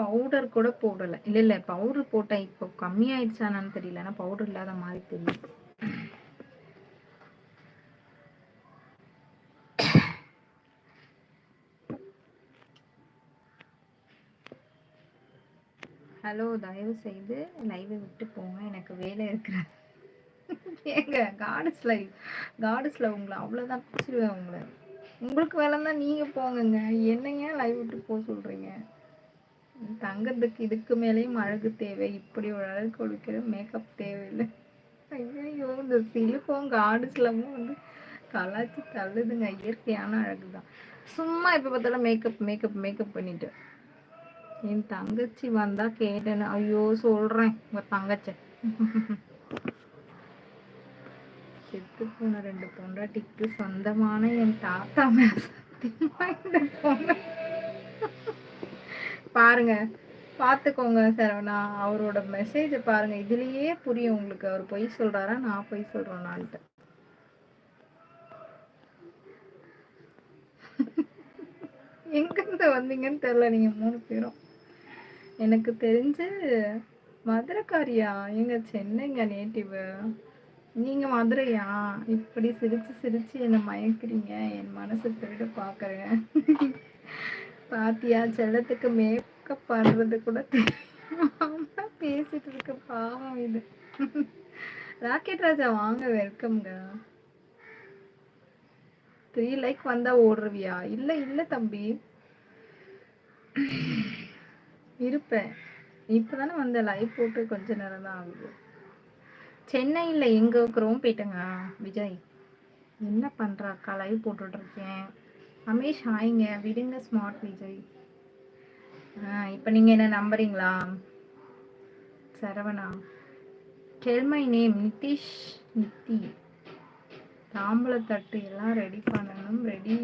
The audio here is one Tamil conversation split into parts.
பவுடர் கூட போடலை. இல்லை இல்லை பவுடர் போட்டேன். இப்போ கம்மியாயிடுச்சானு தெரியல. ஆனால் பவுடர் இல்லாத மாதிரி தெரியும் ஹலோ தயவு செய்து லைவை விட்டு போங்க. எனக்கு வேலை இருக்கிறது ஏங்க காடஸ் லைவ் காடஸ்ல உங்களை அவ்வளோதான் பிடிச்சிருவேன் உங்களை. உங்களுக்கு வேலை தான் நீங்கள் போங்கங்க. என்னங்க லைவ் விட்டு போக சொல்கிறீங்க தங்கத்துக்கு இதுக்கு மேலேயும் அழகு தேவை. இப்படி ஒரு அழகு கொடுக்கிற மேக்கப் தேவையில்லை. ஐயோ இந்த சிலுக்கும் காடுஸ்லமும் வந்து கலாச்சி தள்ளுதுங்க. இயற்கையான அழகு தான் சும்மா இப்போ பார்த்தாலும் மேக்கப் மேக்கப் மேக்கப் பண்ணிட்டு. என் தங்கச்சி வந்தா கேட்டேன்னு ஐயோ சொல்றேன் உங்க தங்கச்சி. செத்து போன ரெண்டு பொண்டாட்டிக்கு சொந்தமான என் தாத்தா மேல சத்தியமா இந்த பொண்ணு பாருங்க. பார்த்துக்கோங்க சரவணா. அவரோட மெசேஜை பாருங்க. இதுலயே புரியும் உங்களுக்கு. அவர் பொய் சொல்றாரா? நான் பொய் சொல்றேனான்ட்டு எங்கிருந்து வந்தீங்கன்னு தெரியல. நீங்க மூணு பேரும். எனக்கு தெரிஞ்சு மதுரைக்காரியா? எங்க சென்னைங்க நேட்டிவ் நீங்க மதுரையா? இப்படி சிரிச்சு சிரிச்சு என்ன மயக்கிறீங்க. என் மனசு திருட பாக்குறேன் பாத்தியா? செல்லத்துக்கு மேக்கப் பண்றது கூட தெரியாம பேசிட்டு இருக்கு பாவம் இது. ராக்கெட் ராஜா வாங்க வெல்கம்ங்க த்ரீ லைக் வந்தா ஓடுறவியா இல்ல இல்ல தம்பி. இருப்பேன். இப்பதானே வந்த லைவ் போட்டு கொஞ்ச நேரம் தான் ஆகுது. சென்னையில் எங்க இருக்கிறோம்? போயிட்டேங்க. விஜய். என்ன பண்றாக்கா லைவ் போட்டுட்டு அமேஷ் ரமேஷ் ஹாய்ங்க விடுங்க ஸ்மார்ட் விஜய். இப்போ நீங்கள் என்ன நம்புறீங்களா? Saravana. Tell my name Nitish Nithi. தாம்பளத்தட்டு எல்லாம் ரெடி பண்ணணும் ரெடி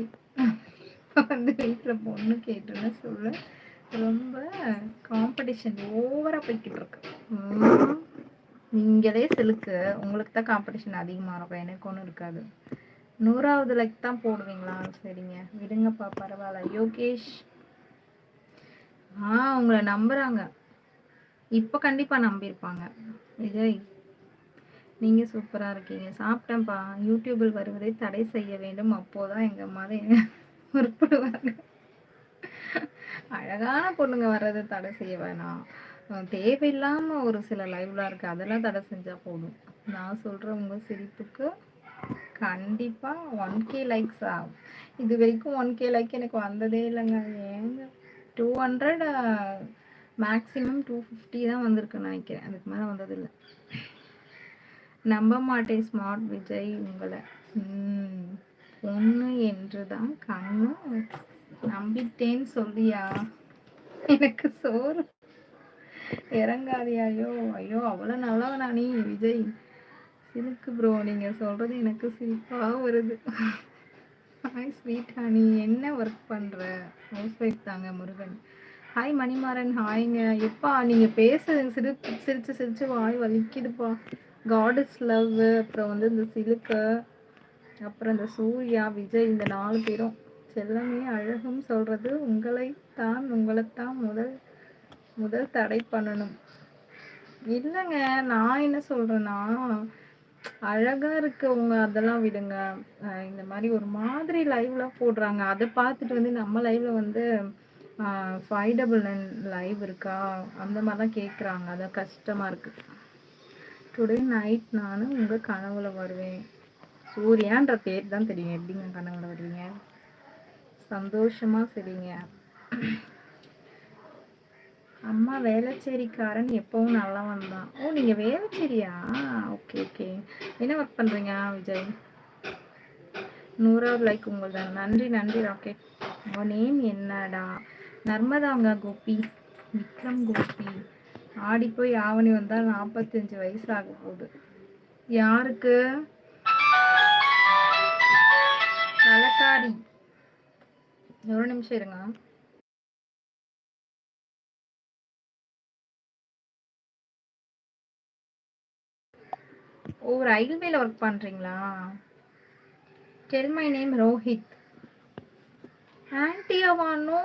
வந்து வீட்டில் பொண்ணு கேட்டுன்னு சொல்ல. ரொம்ப காம்படிஷன் ஓவராக போய்கிட்டு இருக்கு. நீங்களே செலுக்கு உங்களுக்கு தான் காம்படிஷன் அதிகமாக இருக்கும். எனக்கு ஒன்றும் இருக்காது. நூறாவது லைக் தான் போடுவீங்களா? சரிங்க. விடுங்கப்பா பரவாயில்ல. யோகேஷ். ஆ உங்களை நம்புறாங்க. இப்போ கண்டிப்பாக நம்பியிருப்பாங்க. விஜய் நீங்க சூப்பரா இருக்கீங்க. சாப்பிட்டேன்ப்பா யூடியூபில் வருவதை தடை செய்ய வேண்டும். அப்போதான் எங்க மதம் உருப்படுவாங்க அழகான பொண்ணுங்க வர்றதை தடை செய்ய வேணாம். தேவையில்லாமல் தேவையில்லாம ஒரு சில லைவ்லாம் இருக்கு. அதெல்லாம் தடை செஞ்சா போதும். நான் சொல்ற உங்க சிரிப்புக்கு கண்டிப்பா ஒன் கே லைக்ஸ் ஆகும் இது வரைக்கும் ஒன் கே லைக் எனக்கு வந்ததே இல்லைங்க. ஏங்க? Two hundred maximum two fifty தான் வந்திருக்குன்னு நினைக்கிறேன். அதுக்கு மேலே வந்ததில்லை நம்ப மாட்டேன் ஸ்மார்ட் விஜய் உங்களை. ம், பொண்ணு என்றுதான் கண்ணு நம்பிட்டேன்னு சொல்லியா எனக்கு சோறு. இறங்காதியா ஐயோ ஐயோ அவ்வளோ நல்லவனா நீ விஜய்? சிரிக்கு ப்ரோ நீங்க சொல்றது எனக்கு சிரிப்பா வருது. ஹாய் ஸ்வீட் ஹனி என்ன ஒர்க் பண்ற? ஹவுஸ் ஒய்ஃப் தாங்க முருகன். ஹாய் மணிமாறன். ஹாய்ங்க எப்பா நீங்க பேசுறது சிரி சிரிச்சு சிரிச்சு வாய் வலிக்குதுப்பா. காடஸ் லவ் அப்புறம் வந்து இந்த சிலுக்கு அப்புறம் இந்த சூர்யா விஜய் இந்த நாலு பேரும். செல்லமே அழகும் சொல்றது உங்களை தான் உங்களைத்தான் முதல் முதல் தடை பண்ணணும். இல்லைங்க நான் என்ன சொல்றேன்னா அழகா இருக்கவங்க அதெல்லாம் விடுங்க. இந்த மாதிரி ஒரு மாதிரி லைவ்லாம் போடுறாங்க. அதை பார்த்துட்டு வந்து நம்ம லைவ்ல வந்து ஃபைவ் டபுள் நைன் லைவ் இருக்கா? அந்த மாதிரிலாம் கேட்குறாங்க அதான் கஷ்டமா இருக்கு. டுடே நைட் நான் உங்க கனவுல வருவேன். சூர்யான்ற பேர் தான் தெரியும். எப்படிங்க கனவுல வருவீங்க? சந்தோஷமா சரிங்க அம்மா வேளச்சேரிக்காரன் எப்பவும் நல்லா வந்தான் ஓ நீங்க வேளச்சேரியா? Okay okay. என்ன ஒர்க் பண்றீங்க விஜய்? நூறாவது லைக் உங்கள் தான் நன்றி நன்றி ராக்கெட். உன் நேம் என்னடா? நர்மதாங்க கோபி. விக்ரம் கோபி. ஆடி போய் ஆவணி வந்தால் நாற்பத்தஞ்சு வயசு ஆக போகுது. யாருக்கு? தலக்காரி ஒரு நிமிஷம் இருங்க. ஓ ரயில்வேல ஒர்க் பண்றீங்களா? Tell my name Rohit ஆன்டியாவானோ